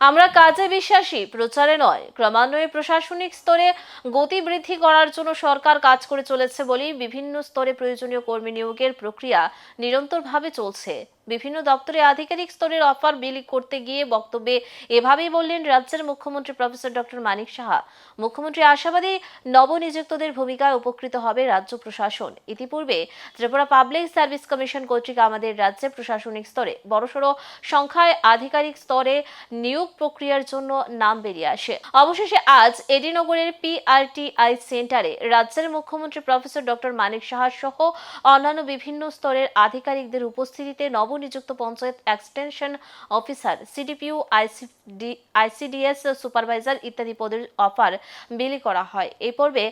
আমরা কাজে বিশ্বাসী, প্রচারে নয়। ক্রমান্বয়ে প্রশাসনিক স্তরে গতি বৃদ্ধি করার জন্য সরকার কাজ করে চলেছে বলেই বিভিন্ন স্তরে প্রয়োজনীয় কর্মী নিয়োগের প্রক্রিয়া নিরন্তরভাবে চলছে। বিভিন্ন দপ্তরে আধিকারিক স্তরের অফার বিলি করতে গিয়ে বক্তব্যে এভাবেই বললেন রাজ্যের মুখ্যমন্ত্রী প্রফেসর ডক্টর মানিক সাহা। মুখ্যমন্ত্রী আশাবাদী নবনিযুক্তদের ভূমিকায় উপকৃত হবে রাজ্য প্রশাসন। ইতিপূর্বে ত্রিপুরা পাবলিক সার্ভিস কমিশন কর্তৃক আমাদের রাজ্যের প্রশাসনিক স্তরে বড়সড় সংখ্যায় আধিকারিক স্তরে নিয়োগ প্রক্রিয়ার জন্য নাম বেরিয়ে আসে। অবশেষে আজ এডিনগরের পিআরটিআই সেন্টারে রাজ্যের মুখ্যমন্ত্রী প্রফেসর ডক্টর মানিক সাহা সহ অন্যান্য বিভিন্ন স্তরের আধিকারিকদের উপস্থিতিতে নবনিযুক্ত panchayat extension officer CDPO ICD ICDS supervisor ইত্যাদি পদের অফার বিলি করা হয়। এই পর্বে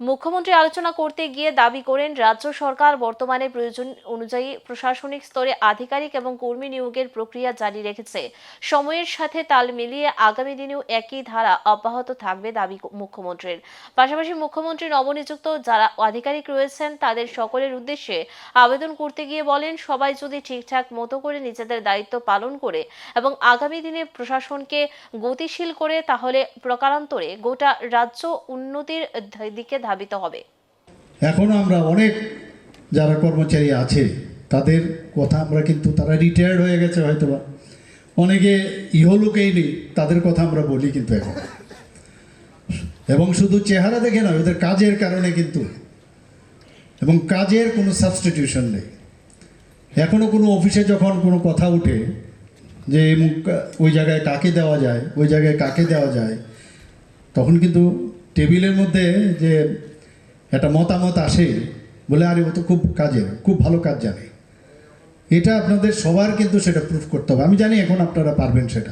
মুখ্যমন্ত্রী আলোচনা করতে গিয়ে দাবি করেন, রাজ্য সরকার বর্তমানে প্রয়োজন অনুযায়ী প্রশাসনিক স্তরে আধিকারিক এবং কর্মী নিয়োগের প্রক্রিয়া জারি রেখেছে। সময়ের সাথে তাল মিলিয়ে আগামী দিনেও একই ধারা অব্যাহত থাকবে দাবি মুখ্যমন্ত্রীর। পাশাপাশি মুখ্যমন্ত্রী নবনিযুক্ত যারা আধিকারিক রয়েছেন, তাদের সকলের উদ্দেশ্যে আবেদন করতে গিয়ে বলেন, সবাই যদি ঠিকঠাক মতো করে নিজেদের দায়িত্ব পালন করে এবং আগামী দিনে প্রশাসনকে গতিশীল করে, তাহলে প্রকারান্তরে গোটা রাজ্য উন্নতির দিকে ধাবিত হবে। এখনও আমরা অনেক যারা কর্মচারী আছে, তাদের কথা আমরা কিন্তু তারা রিটায়ার্ড হয়ে গেছে হয়তোবা। অনেকে ইহলোকেই নেই, তাদের কথা আমরা বলি কিন্তু এখন। এবং শুধু চেহারা দেখে নয়, ওদের কাজের কারণে কিন্তু। এবং কাজের কোনো সাবস্টিটিউশন নেই। এখনও কোনো অফিসে যখন কোনো কথা উঠে যে ওই জায়গায় কাকে দেওয়া যায়, ওই জায়গায় কাকে দেওয়া যায়, তখন কিন্তু টেবিলের মধ্যে যে একটা মতামত আসে বলে, আরে, ও তো খুব কাজের, খুব ভালো কাজ জানে। এটা আপনাদের সবার কিন্তু সেটা প্রুফ করতে হবে। আমি জানি এখন আপনারা পারবেন সেটা।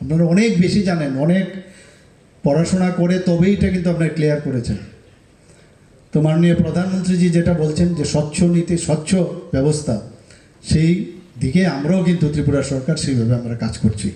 আপনারা অনেক বেশি জানেন, অনেক পড়াশোনা করে তবেই এটা কিন্তু আপনারা ক্লিয়ার করেছেন। তো মাননীয় প্রধানমন্ত্রীজি যেটা বলছেন যে, স্বচ্ছ নীতি, স্বচ্ছ ব্যবস্থা, সেই দিকে আমরাও কিন্তু ত্রিপুরা সরকার সেইভাবে আমরা কাজ করছি।